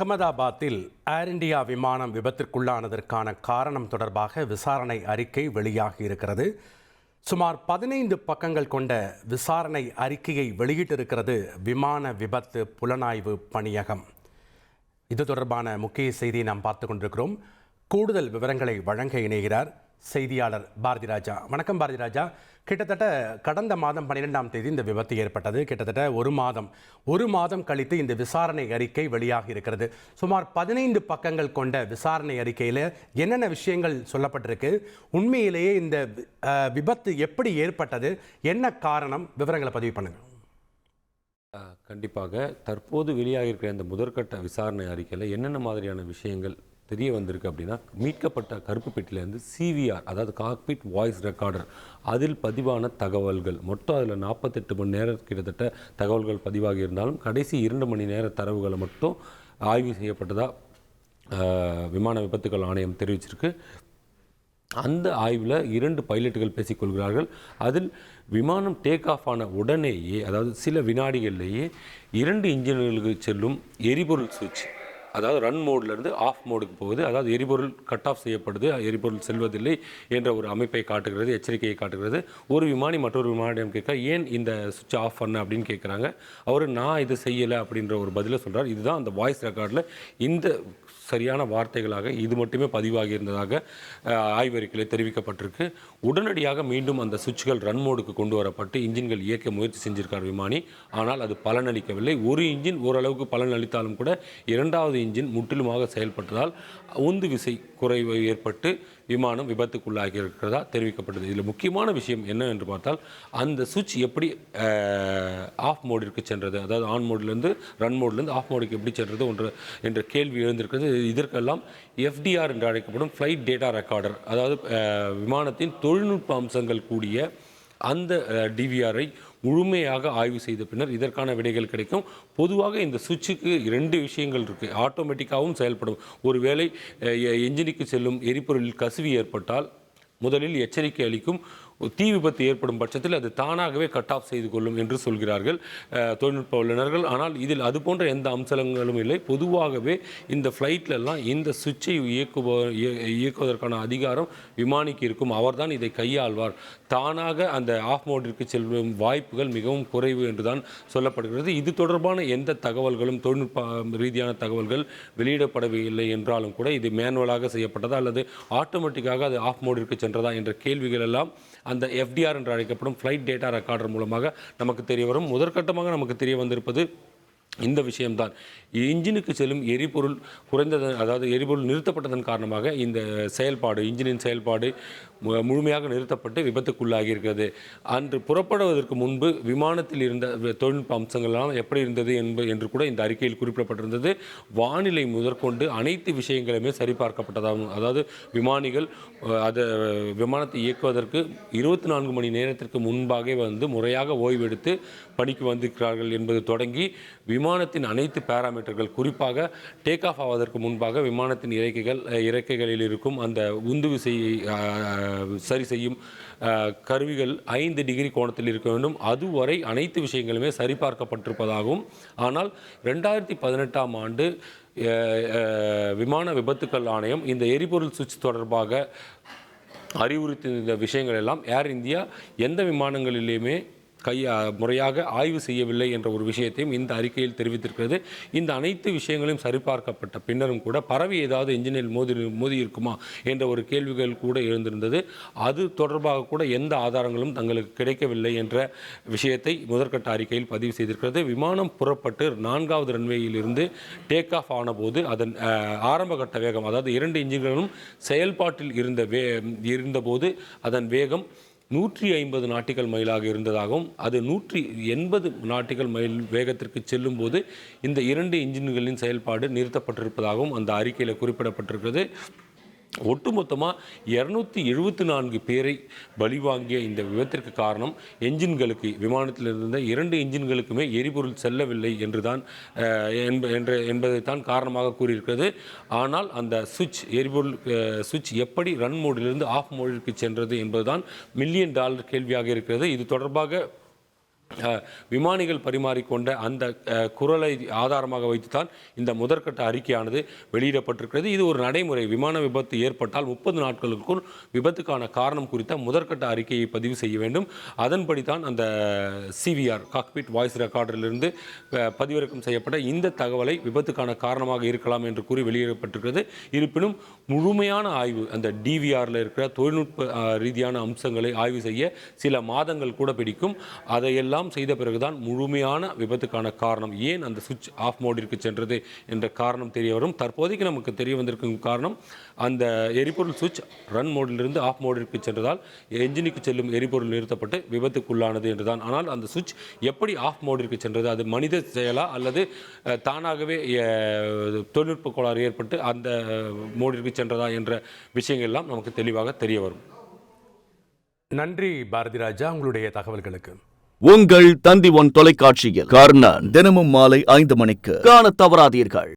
அகமதாபாத்தில் ஏர் இண்டியா விமானம் விபத்திற்குள்ளானதற்கான காரணம் தொடர்பாக விசாரணை அறிக்கை வெளியாகி இருக்கிறது சுமார் பதினைந்து பக்கங்கள் கொண்ட விசாரணை அறிக்கையை வெளியிட்டிருக்கிறது விமான விபத்து புலனாய்வு பணியகம். இது தொடர்பான முக்கிய செய்தியை நாம் பார்த்து கொண்டிருக்கிறோம். கூடுதல் விவரங்களை வழங்க இணைகிறார் செய்தியாளர் பாரதி ராஜா. வணக்கம் பாரதி ராஜா. கிட்டத்தட்ட கடந்த மாதம் பன்னிரெண்டாம் தேதி இந்த விபத்து ஏற்பட்டது. கிட்டத்தட்ட ஒரு மாதம் ஒரு மாதம் கழித்து இந்த விசாரணை அறிக்கை வெளியாக இருக்கிறது. சுமார் பதினைந்து பக்கங்கள் கொண்ட விசாரணை அறிக்கையில் என்னென்ன விஷயங்கள் சொல்லப்பட்டிருக்கு உண்மையிலேயே இந்த விபத்து எப்படி ஏற்பட்டது என்ன காரணம் விவரங்களை பதிவு பண்ணுங்கள் கண்டிப்பாக தற்போது வெளியாகியிருக்கிற இந்த முதற்கட்ட விசாரணை அறிக்கையில் என்னென்ன மாதிரியான விஷயங்கள் தெரிய வந்திருக்கு அப்படின்னா மீட்கப்பட்ட கருப்பு பெட்டியிலேருந்து சிவிஆர் அதாவது காக்பிட் வாய்ஸ் ரெக்கார்டர் அதில் பதிவான தகவல்கள். மொத்தம் அதில் நாற்பத்தெட்டு மணி நேரம் கிட்டத்தட்ட தகவல்கள் பதிவாகி இருந்தாலும் கடைசி இரண்டு மணி நேர தரவுகளை மட்டும் ஆய்வு செய்யப்பட்டதாக விமான விபத்துகள் ஆணையம் தெரிவிச்சிருக்கு. அந்த ஆய்வில் இரண்டு பைலட்டுகள் பேசிக்கொள்கிறார்கள். அதில் விமானம் டேக் ஆஃப் ஆன உடனேயே அதாவது சில வினாடிகள்லேயே இரண்டு இன்ஜின்களுக்கு செல்லும் எரிபொருள் சுவிட்ச் அதாவது ரன் மோட்லேருந்து ஆஃப் மோடுக்கு போகுது. அதாவது எரிபொருள் கட் ஆஃப் செய்யப்படுது. எரிபொருள் செல்வதில்லை என்ற ஒரு அமைப்பை காட்டுகிறது எச்சரிக்கையை காட்டுகிறது. ஒரு விமானி மற்றொரு விமானியிடம் கேட்க ஏன் இந்த சுவிட்ச் ஆஃப் பண்ண? அப்படின்னு கேட்குறாங்க. அவர் நான் இதை செய்யலை அப்படின்ற ஒரு பதிலை சொல்கிறார் இதுதான் அந்த வாய்ஸ் ரெக்கார்டில் இந்த சரியான வார்த்தைகளாக இது மட்டுமே பதிவாகி இருந்ததாக ஆய்வறிக்கையில் தெரிவிக்கப்பட்டிருக்கு. உடனடியாக மீண்டும் அந்த சுவிட்சுகள் ரன் மோடுக்கு கொண்டு வரப்பட்டு இன்ஜின்கள் இயக்க முயற்சி செஞ்சிருக்கார் விமானி. ஆனால் அது பலனளிக்கவில்லை. ஒரு இன்ஜின் ஓரளவுக்கு பலன் அளித்தாலும் கூட இரண்டாவது இன்ஜின் முற்றிலுமாக செயல்பட்டதால் உந்து விசை குறைவு ஏற்பட்டு விமானம் விபத்துக்குள்ளாகி இருக்கிறதா தெரிவிக்கப்பட்டது. இதில் முக்கியமான விஷயம் என்ன என்று பார்த்தால் அந்த சுவிட்ச் எப்படி ஆஃப் மோடிற்கு சென்றது அதாவது ஆன் மோட்லேருந்து ரன் மோட்லேருந்து ஆஃப் மோடுக்கு எப்படி சென்றது ஒன்று என்ற கேள்வி எழுந்திருக்கிறது. இதற்கெல்லாம் எஃப்டிஆர் என்று அழைக்கப்படும் ஃப்ளைட் டேட்டா ரெக்கார்டர் அதாவது விமானத்தின் தொழில்நுட்ப அம்சங்கள் கூடிய அந்த டிவிஆரை முழுமையாக ஆய்வு செய்த பின்னர் இதற்கான விடைகள் கிடைக்கும். பொதுவாக இந்த சுவிட்சுக்கு இரண்டு விஷயங்கள் இருக்குது ஆட்டோமேட்டிக்காகவும் செயல்படும். ஒருவேளை அஹ், என்ஜினுக்கு செல்லும் எரிபொருளில் கசிவு ஏற்பட்டால் முதலில் எச்சரிக்கை அளிக்கும். தீ விபத்து ஏற்படும் பட்சத்தில் அது தானாகவே கட் ஆஃப் செய்து கொள்ளும் என்று சொல்கிறார்கள். தொழில்நுட்ப வல்லுநர்கள். ஆனால் இதில் அது போன்ற எந்த அம்சங்களும் இல்லை. பொதுவாகவே இந்த ஃப்ளைட்லெல்லாம் இந்த சுவிட்சை இயக்குப இய- இயக்குவதற்கான அதிகாரம் விமானிக்கு இருக்கும். அவர்தான் இதை கையாள்வார். தானாக அந்த ஆஃப் மோடிற்கு செல்லும் வாய்ப்புகள் மிகவும் குறைவு என்றுதான் சொல்லப்படுகிறது. இது தொடர்பான எந்த தகவல்களும் தொழில்நுட்ப ரீதியான தகவல்கள் வெளியிடப்படவில்லை என்றாலும் கூட இது மேனுவலாக செய்யப்பட்டதா அல்லது ஆட்டோமேட்டிக்காக அது ஆஃப் மோடிற்கு சென்றதா என்ற கேள்விகள் எல்லாம் அந்த எஃப்டிஆர் என்று அழைக்கப்படும் ஃப்ளைட் டேட்டா ரெக்கார்டர் மூலமாக நமக்கு தெரிய வரும். முதற்கட்டமாக நமக்கு தெரிய வந்திருப்பது இந்த விஷயம்தான். இன்ஜினுக்கு செல்லும் எரிபொருள் குறைந்ததன் அதாவது எரிபொருள் நிறுத்தப்பட்டதன் காரணமாக இந்த செயல்பாடு இன்ஜினின் செயல்பாடு முழுமையாக நிறுத்தப்பட்டு விபத்துக்குள்ளாகி இருக்கிறது அன்று புறப்படுவதற்கு முன்பு விமானத்தில் இருந்த தொழில்நுட்ப அம்சங்கள்லாம் எப்படி இருந்தது என்பது என்று கூட இந்த அறிக்கையில் குறிப்பிடப்பட்டிருந்தது. வானிலை முதற்கொண்டு அனைத்து விஷயங்களுமே சரிபார்க்கப்பட்டதாகும் அதாவது விமானிகள் அதை விமானத்தை இயக்குவதற்கு இருபத்தி நான்கு மணி நேரத்திற்கு முன்பாகவே வந்து முறையாக ஓய்வெடுத்து பணிக்கு வந்திருக்கிறார்கள் என்பது தொடங்கி விமானத்தின் அனைத்து பேராமீட்டர்கள் குறிப்பாக டேக் ஆஃப் ஆவதற்கு முன்பாக விமானத்தின் இறக்கைகள் இறக்கைகளில் இருக்கும் அந்த உந்து விசையை சரி செய்யும் கருவிகள் ஐந்து டிகிரி கோணத்தில் இருக்க வேண்டும். அதுவரை அனைத்து விஷயங்களுமே சரிபார்க்கப்பட்டிருப்பதாகவும் ஆனால் ரெண்டாயிரத்தி பதினெட்டாம் ஆண்டு விமான விபத்துக்கள் ஆணையம் இந்த எரிபொருள் சுவிட்ச் தொடர்பாக அறிவுறுத்தியிருந்த விஷயங்கள் எல்லாம் ஏர் இந்தியா எந்த விமானங்களிலேயுமே கையா முறையாக ஆய்வு செய்யவில்லை என்ற ஒரு விஷயத்தையும் இந்த அறிக்கையில் தெரிவித்திருக்கிறது. இந்த அனைத்து விஷயங்களையும் சரிபார்க்கப்பட்ட பின்னரும் கூட பறவை ஏதாவது இன்ஜினியர் மோதி மோதி இருக்குமா என்ற ஒரு கேள்விகள் கூட எழுந்திருந்தது. அது தொடர்பாக கூட எந்த ஆதாரங்களும் தங்களுக்கு கிடைக்கவில்லை என்ற விஷயத்தை முதற்கட்ட அறிக்கையில் பதிவு செய்திருக்கிறது. விமானம் புறப்பட்டு நான்காவது ரன்வேயிலிருந்து டேக் ஆஃப் ஆனபோது அதன் ஆரம்பகட்ட வேகம் அதாவது இரண்டு இன்ஜின்களும் செயல்பாட்டில் இருந்த வே இருந்தபோது அதன் வேகம் நூற்றி ஐம்பது நாட்டிகள் மைலாக இருந்ததாகவும் அது நூற்றி எண்பது நாட்டிகள் மைல் வேகத்திற்கு செல்லும் போது இந்த இரண்டு இன்ஜின்களின் செயல்பாடு நிறுத்தப்பட்டிருப்பதாகவும் அந்த அறிக்கையில் குறிப்பிடப்பட்டிருக்கிறது. ஒட்டுமொத்தமாக இரநூத்தி எழுபத்தி நான்கு பேரை பலிவாங்கிய இந்த விபத்திற்கு காரணம் என்ஜின்களுக்கு. விமானத்தில் இருந்த இரண்டு என்ஜின்களுக்குமே எரிபொருள் செல்லவில்லை என்றுதான் தான் என்ப- என்ற என்பதைத்தான் காரணமாக கூறியிருக்கிறது. ஆனால் அந்த சுவிட்ச் எரிபொருள் சுவிட்ச் எப்படி ரன் மோடிலிருந்து ஆஃப் மோடிற்கு சென்றது என்பதுதான் மில்லியன் டாலர் கேள்வியாக இருக்கிறது. இது தொடர்பாக விமானிகள் பரிமாறிக்கொண்ட அந்த குரலை ஆதாரமாக வைத்துத்தான் இந்த முதற்கட்ட அறிக்கையானது வெளியிடப்பட்டிருக்கிறது. இது ஒரு நடைமுறை. விமான விபத்து ஏற்பட்டால் முப்பது நாட்களுக்குள் விபத்துக்கான காரணம் குறித்த முதற்கட்ட அறிக்கையை பதிவு செய்ய வேண்டும். அதன்படி தான் அந்த சிவிஆர் காக்பிட் வாய்ஸ் ரெக்கார்டரிலிருந்து பதிவிறக்கம் செய்யப்பட்ட இந்த தகவலை விபத்துக்கான காரணமாக இருக்கலாம் என்று கூறி வெளியிடப்பட்டிருக்கிறது. இருப்பினும் முழுமையான ஆய்வு அந்த டிவிஆரில் இருக்கிற தொழில்நுட்ப ரீதியான அம்சங்களை ஆய்வு செய்ய சில மாதங்கள் கூட பிடிக்கும். அதையெல்லாம் செய்த பிறகுதான் முழுமையான விபத்துக்கான காரணம் ஏன் அந்த சுவிட்ச் ஆஃப் மோடிற்கு சென்றது என்ற காரணம் தெரிய வரும். தற்போதைக்கு நமக்கு தெரிய வந்திருக்கும் காரணம் அந்த எரிபொருள் சுவிட்ச் ரன் மோடிலிருந்து ஆஃப் மோடிற்கு சென்றதால் என்ஜினுக்கு செல்லும் எரிபொருள் நிறுத்தப்பட்டு விபத்துக்குள்ளானது என்றுதான். ஆனால் அந்த சுவிட்ச் எப்படி ஆஃப் மோடிற்கு சென்றது? அது மனித செயலா அல்லது தானாகவே தொழில்நுட்ப கோளாறு ஏற்பட்டு அந்த மோடிற்கு சென்றதா என்ற விஷயங்கள் எல்லாம் நமக்கு தெளிவாக தெரிய வரும். நன்றி பாரதிராஜா உங்களுடைய தகவல்களுக்கு. உங்கள் தந்தி ஒன் தொலைக்காட்சியில். கர்ணன். தினமும் மாலை ஐந்து மணிக்கு. காணத் தவறாதீர்கள்.